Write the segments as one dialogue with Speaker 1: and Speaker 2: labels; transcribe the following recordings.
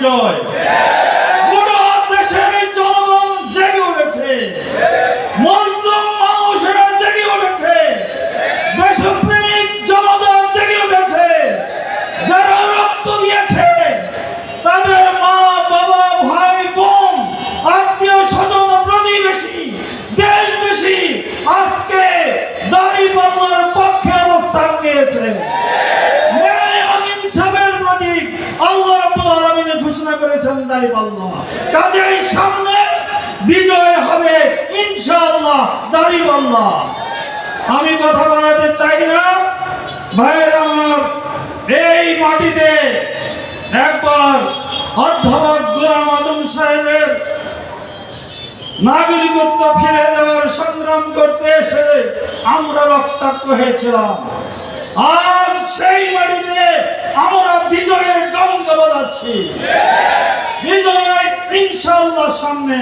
Speaker 1: পাল্লার ঘোষণা করেছেন দাড়িপাল্লা কাজেই সামনে বিজয় হবে, ইনশাআল্লাহ দাড়িপাল্লা আমি কথা বলাতে চাই না। ভাইয়ের আমার, এই মাটিতে একবার অধ্যাপক গোলাম আজম সাহেবের নাগরিকত্ব ফিরে দেওয়ার সংগ্রাম করতে এসে আমরা রক্তাক্ত হয়েছিলাম। আজ সেই মাটিতে আমরা বিজয়ের ডঙ্কা বাজাচ্ছি। বিজয় ইনশাআল্লাহ সামনে।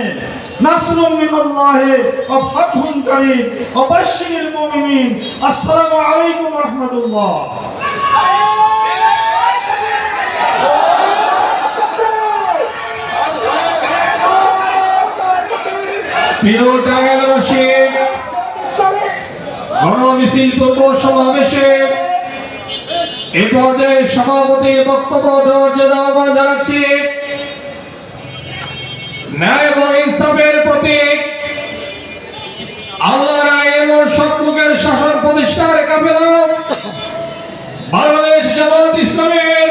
Speaker 1: নাসরুম মিনাল্লাহ ওয়া ফাতহুন কারীম ওয়া বাশশিরিল মুমিনিন। আসসালামু আলাইকুম ওয়া রাহমাতুল্লাহ।
Speaker 2: প্রিয় টাঙ্গাইলবাসী গণমিছিল পূর্ব সমাবেশে এ পর্যায়ে সভাপতি বক্তব্য আহ্বান জানাচ্ছি। ন্যায় এবং ইনসাফের প্রতীক আল্লাহ রায় এবং শত্রুকের শাসন প্রতিষ্ঠার কাফেলা বাংলাদেশ জামাত ইসলামের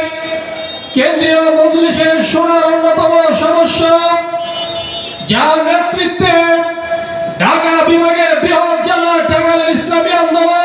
Speaker 2: কেন্দ্রীয় মজলিসের সোনার অন্যতম সদস্য, যার নেতৃত্বে ঢাকা বিভাগের বৃহৎ জেলা টাঙ্গাইল ইসলামী আন্দোলন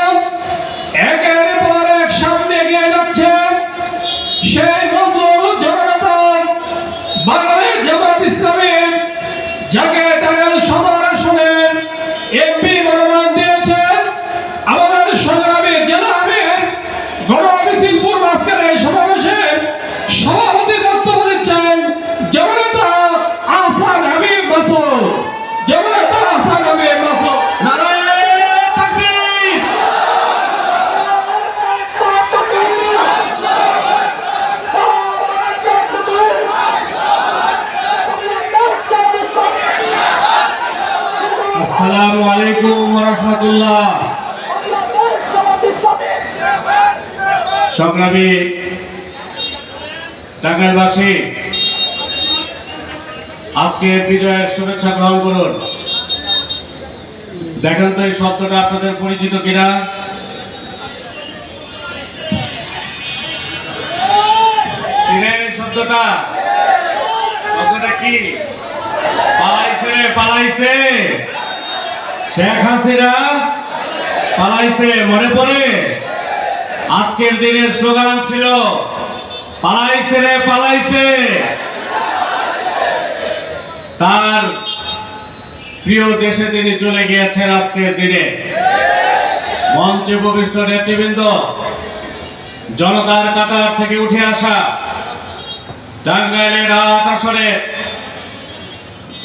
Speaker 2: টাঙ্গাইলবাসী আজকের বিজয়ের শুভেচ্ছা গ্রহণ করুন। দেখেন তো এই শব্দটা আপনাদের পরিচিত কিনা। এই শব্দটা? শব্দটা কি? পালাইছে পালাইছে। শেখ হাসিনা পালাইছে, মনে পড়ে? আজকের দিনের স্লোগান ছিল পালাইছে রে, পালাইছে। তার প্রিয় দেশে তিনি চলে গিয়েছেন আজকের দিনে। মঞ্চে উপবিষ্ট নেতৃবৃন্দ, জনতার কাতার থেকে উঠে আসা টাঙ্গাইলের আসরে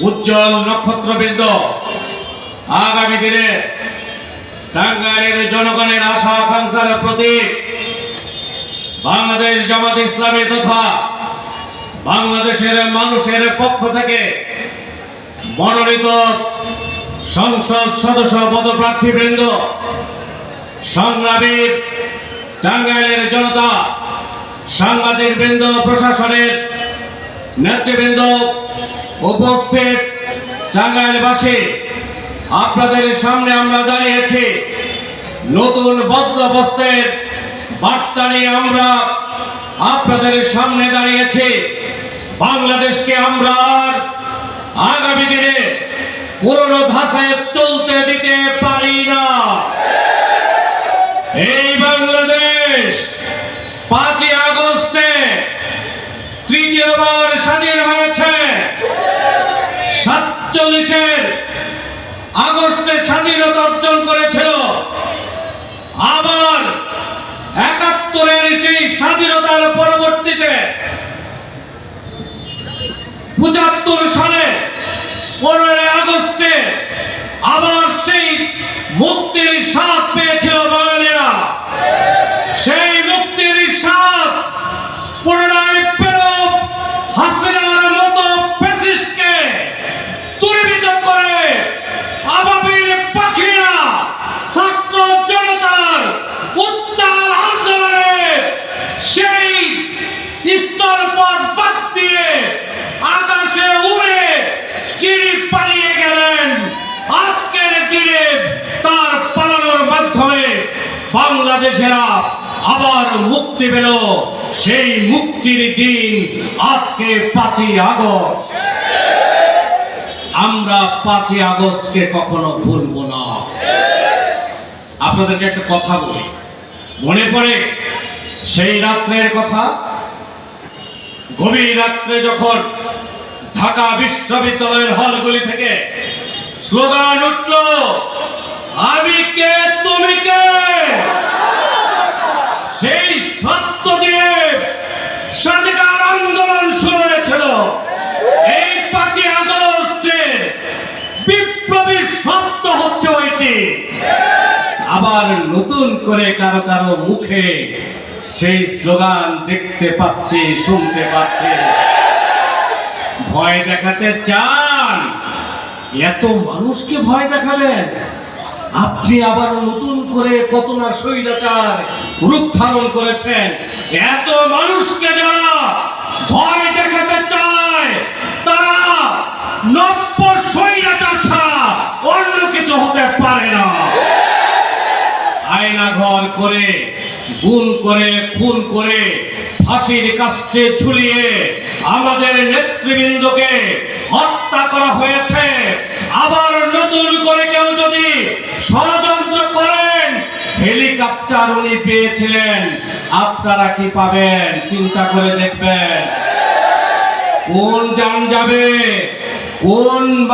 Speaker 2: উজ্জ্বল নক্ষত্রবৃন্দ, আগামী দিনে টাঙ্গাইলের জনগণের আশা আকাঙ্ক্ষার প্রতীক বাংলাদেশ জামাত ইসলামী তথা বাংলাদেশের মানুষের পক্ষ থেকে মনোনীত সংসদ সদস্য পদপ্রার্থীবৃন্দ, সংগ্রামী টাঙ্গাইলের জনতা সাংবাদিক বৃন্দ প্রশাসনের নেতৃবৃন্দ উপস্থিত টাঙ্গাইলবাসী, আপনাদের সামনে আমরা দাঁড়িয়েছি নতুন বন্দোবস্তের
Speaker 3: বার্তা নিয়ে আমরা আপনাদের সামনে দাঁড়িয়েছি। বাংলাদেশকে আমরা আগামী দিনে পুরনো ধাঁচে চলতে দিতে পারি না। এই বাংলাদেশ পাঁচই আগস্টে তৃতীয়বার স্বাধীন হয়েছে। সাতচল্লিশের আগস্টে স্বাধীনতা অর্জন করেছিল। আবার স্বাধীনতার পরবর্তীতে পঁচাত্তর সালে পনেরোই আগস্টে আবার সেই মুক্তির সাথ পেয়েছিল বাংলাদেশেরা আবার মুক্তি পেল। সেই মুক্তির দিন আজকে পাঁচই আগস্ট। আমরা পাঁচই আগস্টকে কখনো ভুলব না। আপনাদেরকে একটা কথা বলি। মনে পড়ে সেই রাত্রের কথা? গভীর রাত্রে যখন ঢাকা বিশ্ববিদ্যালয়ের হলগুলি থেকে স্লোগান উঠল আমি কে? তুমি কে? সেই সত্য দিয়ে স্বাধিকার আন্দোলন শুরু হয়েছিল। এই পাঁচই আগস্টে বিপ্লবী সত্য হচ্ছে ওইটি। আবার নতুন করে কারও কারও মুখে সেই স্লোগান দেখতে পাচ্ছি, শুনতে পাচ্ছি। ভয় দেখাতে চান? এত মানুষকে ভয় দেখাবেন আপনি আবার নতুন করে কত না স্বৈরাচার রূপ ধারণ করেছেন। এত মানুষকে যারা ভয় দেখাতে চায়, তারা নব্য স্বৈরাচার ছাড়া অন্য কিছু হতে পারে না। আয়না ঘর করে, গুণ করে, খুন করে, ফাঁসির কাছে ঝুলিয়ে আমাদের নেতৃবৃন্দকে হত্যা করা হয়েছে। আবার নতুন করে ষড়যন্ত্র করেন। হেলিকপ্টার উনি পেয়েছিলেন। আপনারা কি পাবেন? চিন্তা করে দেখবেন। কোন যান যাবে? কোন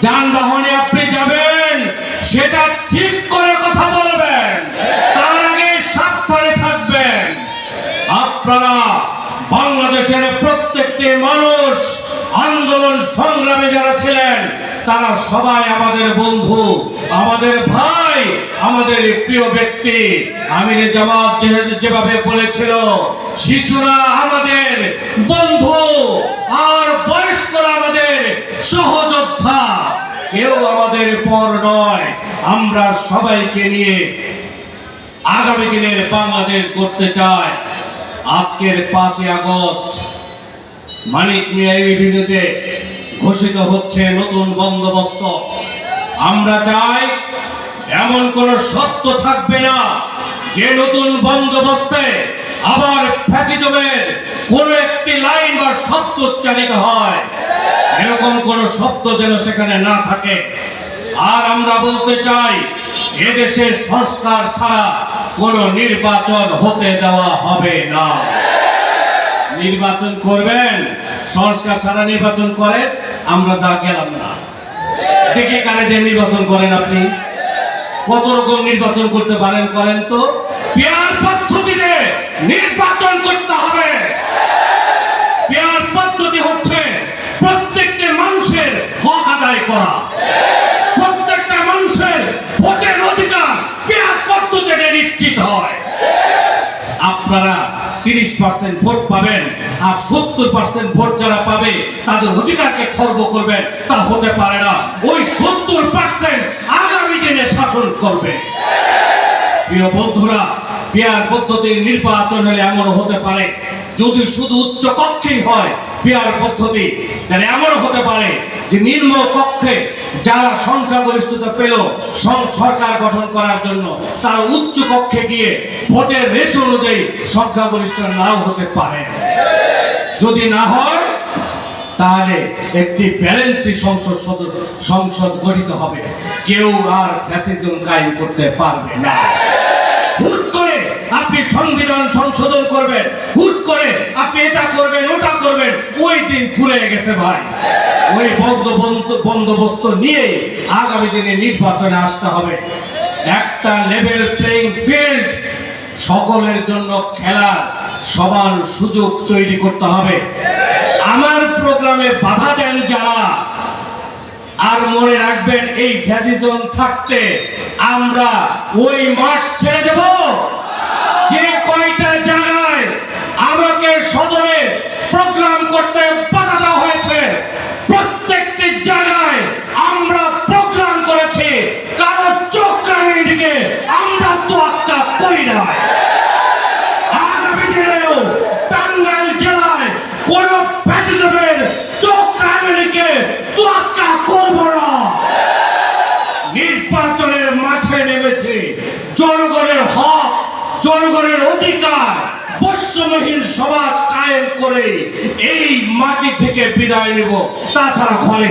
Speaker 3: যানবাহনে আপনি যাবেন? সেটা ঠিক করে কথা বলবেন। তার আগে সাবধানে থাকবেন। আপনারা বাংলাদেশের প্রত্যেকটি মানুষ আন্দোলন সংগ্রামে যারা ছিলেন তারা সবাই আমাদের বন্ধু, আমাদের ভাই, আমাদের প্রিয় ব্যক্তি। আমির জামাত যেভাবে বলেছিল, শিশুরা আমাদের বন্ধু, আর বয়স্করা আমাদের সহযোদ্ধা। কেউ আমাদের পর নয়। আমরা সবাইকে নিয়ে আগামী দিনের বাংলাদেশ করতে চাই। আজকের পাঁচই আগস্ট, মানিক মিয়া ইউনিতে ঘোষিত হচ্ছে নতুন বন্দোবস্ত। আমরা চাই এমন কোন শর্ত থাকবে না যে নতুন বন্দোবস্তে আবার ফ্যাসিজমের কোন একটি লাইন বা শব্দ উচ্চারিত হয়। এরকম কোন শব্দ যেন সেখানে না থাকে। আর আমরা বলতে চাই, এদেশে সংস্কার ছাড়া কোন নির্বাচন হতে দেওয়া হবে না। নির্বাচন করবেন, সংস্কার ছাড়া নির্বাচন করেন আমরা যা গেলাম না। দেখে কারে দিয়ে নির্বাচন করেন আপনি। কত রকম নির্বাচন করতে পারেন করেন তো? পেয়ার পদ্ধতিতে নির্বাচন করতে হবে। পেয়ার পদ্ধতি হচ্ছে প্রত্যেকটি মানুষের হক আদায় করা। প্রত্যেকটা মানুষের ভোটের অধিকার পেয়ার পদ্ধতিতে নিশ্চিত হয়। আপনারা তিরিশ পার্সেন্ট ভোট পাবেন আর সত্তর পার্সেন্ট ভোট যারা পাবে, তাদের অধিকারকে খর্ব করবেন। তা হতে পারে না। ওই সত্তর পার্সেন্ট আগামী দিনে শাসন করবে। প্রিয় বন্ধুরা পেয়ার পদ্ধতির নির্বাচন হলে এমন হতে পারে, যদি শুধু উচ্চ কক্ষেই হয় পেয়ার পদ্ধতি, তাহলে এমনও হতে পারে যে নিম্ন কক্ষে যারা সংখ্যাগরিষ্ঠতা পেল সরকার গঠন করার জন্য তারা উচ্চ কক্ষে গিয়ে ভোটের রেশ অনুযায়ী সংখ্যাগরিষ্ঠ নাও হতে পারে। যদি না হয়, তাহলে একটি ব্যালেন্সি সংসদ সদ- সংসদ গঠিত হবে। কেউ আর ফ্যাসিজম কায়েম করতে পারবে না। আপনি সংবিধান সংশোধন করবেন, হুট করে আপনি এটা করবেন, ওটা করবেন, ওই দিন ভুলে গেছে ভাই। ওই বন্দোবস্ত নিয়ে আগামী দিনে নির্বাচনে আসতে হবে। একটা লেভেল প্লেইং ফিল্ড সকলের জন্য খেলার সমান সুযোগ তৈরি করতে হবে। আমার প্রোগ্রামে বাধা দেন যারা, আর মনে রাখবেন এই ফ্যাসিজম থাকতে আমরা ওই মাঠ ছেড়ে দেব সমাজ কায়েম করে এই মাটি থেকে বিদায় নেব। তাছাড়া ঘরে